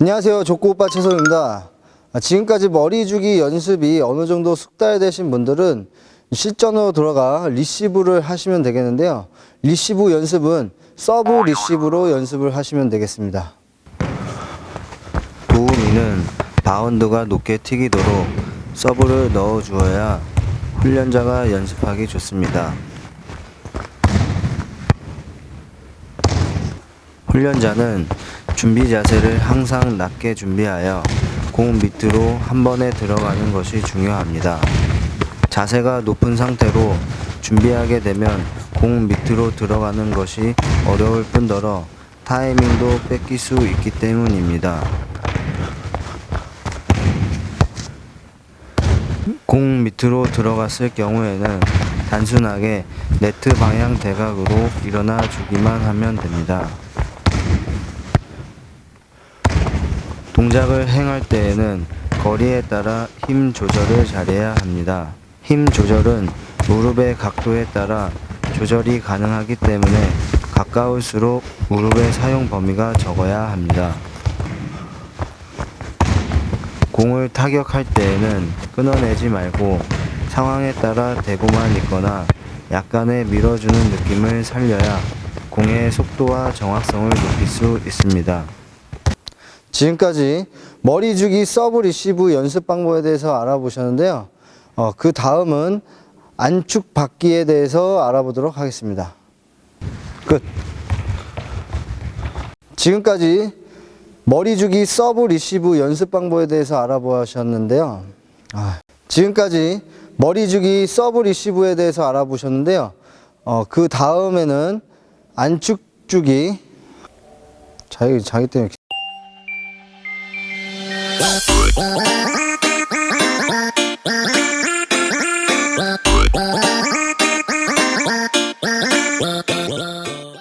안녕하세요. 족구오빠 최성입니다. 아, 지금까지 머리 주기 연습이 어느 정도 숙달되신 분들은 실전으로 들어가 리시브를 하시면 되겠는데요. 리시브 연습은 서브 리시브로 연습을 하시면 되겠습니다. 도우미는 바운드가 높게 튀기도록 서브를 넣어 주어야 훈련자가 연습하기 좋습니다. 훈련자는 준비 자세를 항상 낮게 준비하여 공 밑으로 한 번에 들어가는 것이 중요합니다. 자세가 높은 상태로 준비하게 되면 공 밑으로 들어가는 것이 어려울 뿐더러 타이밍도 뺏길 수 있기 때문입니다. 공 밑으로 들어갔을 경우에는 단순하게 네트 방향 대각으로 일어나 주기만 하면 됩니다. 동작을 행할 때에는 거리에 따라 힘 조절을 잘해야 합니다. 힘 조절은 무릎의 각도에 따라 조절이 가능하기 때문에 가까울수록 무릎의 사용 범위가 적어야 합니다. 공을 타격할 때에는 끊어내지 말고 상황에 따라 대고만 있거나 약간의 밀어주는 느낌을 살려야 공의 속도와 정확성을 높일 수 있습니다. 지금까지 머리 주기 서브 리시브 연습 방법에 대해서 알아보셨는데요. 어, 그 다음은 안축 받기에 대해서 알아보도록 하겠습니다. 끝. 지금까지 머리 주기 서브 리시브 연습 방법에 대해서 알아보셨는데요. 아, 지금까지 머리 주기 서브 리시브에 대해서 알아보셨는데요. 어, 그 다음에는 안축 주기 자기 자기 때문에 Uh -huh.